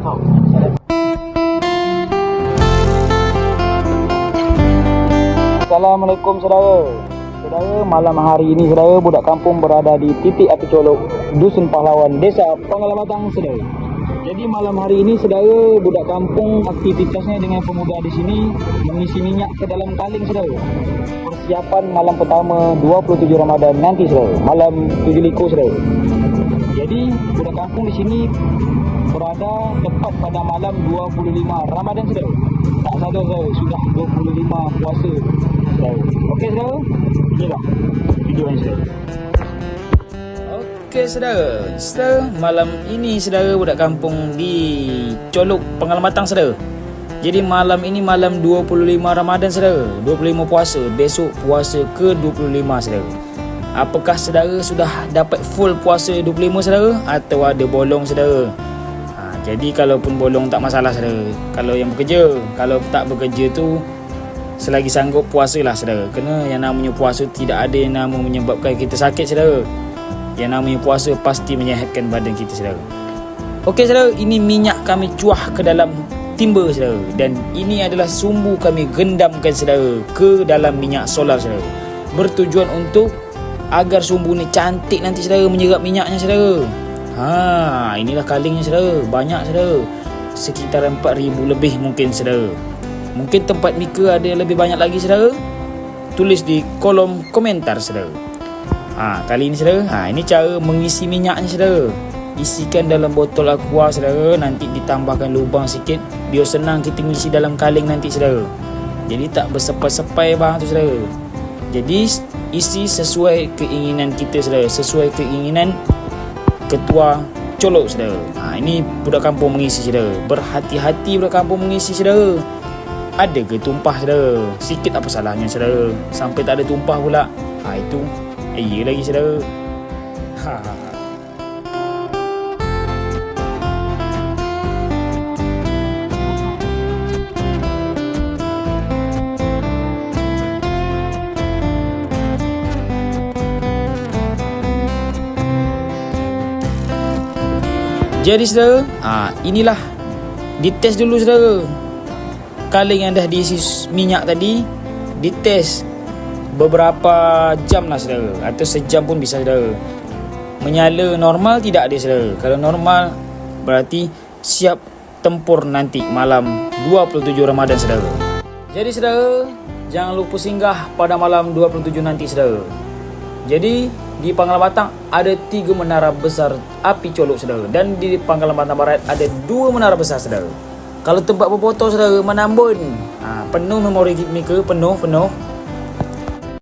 Assalamualaikum saudara. Saudara, malam hari ini saudara budak kampung berada di titik api colok Dusun Pahlawan, Desa Pengalamatan saudara. Jadi malam hari ini saudara budak kampung aktivitasnya dengan pemuda di sini mengisi minyak ke dalam kaling saudara. Persiapan malam pertama 27 Ramadan nanti saudara, malam 7 liko saudara. Jadi budak kampung di sini berada tepat pada malam 25 Ramadan saudara. Tak sadar saudara, sudah 25 puasa saudara. Okey saudara? Inilah video ini saudara. Okey saudara, saudara malam ini saudara budak kampung di Colok Pengalamatan saudara. Jadi malam ini malam 25 Ramadan saudara, 25 puasa, besok puasa ke-25 saudara. Apakah saudara sudah dapat full puasa 25 saudara atau ada bolong saudara? Ha, jadi kalaupun bolong tak masalah saudara. Kalau yang bekerja, kalau tak bekerja tu selagi sanggup puasalah saudara. Kena yang namanya puasa tidak ada yang nama menyebabkan kita sakit saudara. Yang namanya puasa pasti menyehatkan badan kita saudara. Okey saudara, ini minyak kami cuah ke dalam timba saudara dan ini adalah sumbu kami gendamkan saudara ke dalam minyak solar saudara. Bertujuan untuk agar sumbu ni cantik nanti saudara menyerap minyaknya saudara. Ha, inilah kalingnya saudara. Banyak saudara. Sekitar 4000 lebih mungkin saudara. Mungkin tempat Mika ada yang lebih banyak lagi saudara. Tulis di kolom komentar saudara. Ha, kali ini saudara, ha, ini cara mengisi minyaknya saudara. Isikan dalam botol aqua saudara, nanti ditambahkan lubang sikit biar senang kita mengisi dalam kaleng nanti saudara. Jadi tak bersepai-sepai bang tu saudara. Jadi isi sesuai keinginan kita saudara, sesuai keinginan ketua colok saudara. Ha, ini budak kampung mengisi saudara. Berhati-hati budak kampung mengisi saudara. Ada ke tumpah saudara? Sikit apa salahnya saudara? Sampai tak ada tumpah pula. Ha itu iya lagi saudara. Ha ha ha. Jadi saudara, ha, inilah dites dulu saudara. Kaleng yang dah diisi minyak tadi dites beberapa jam lah saudara atau sejam pun bisa saudara. Menyala normal tidak ada saudara. Kalau normal berarti siap tempur nanti malam 27 Ramadan saudara. Jadi saudara, jangan lupa singgah pada malam 27 nanti saudara. Jadi di Pangkalan Batang ada tiga menara besar api colok saudara. Dan di Pangkalan Batang Barat ada dua menara besar saudara. Kalau tempat berfoto saudara menambun, ha, penuh memori mereka penuh penuh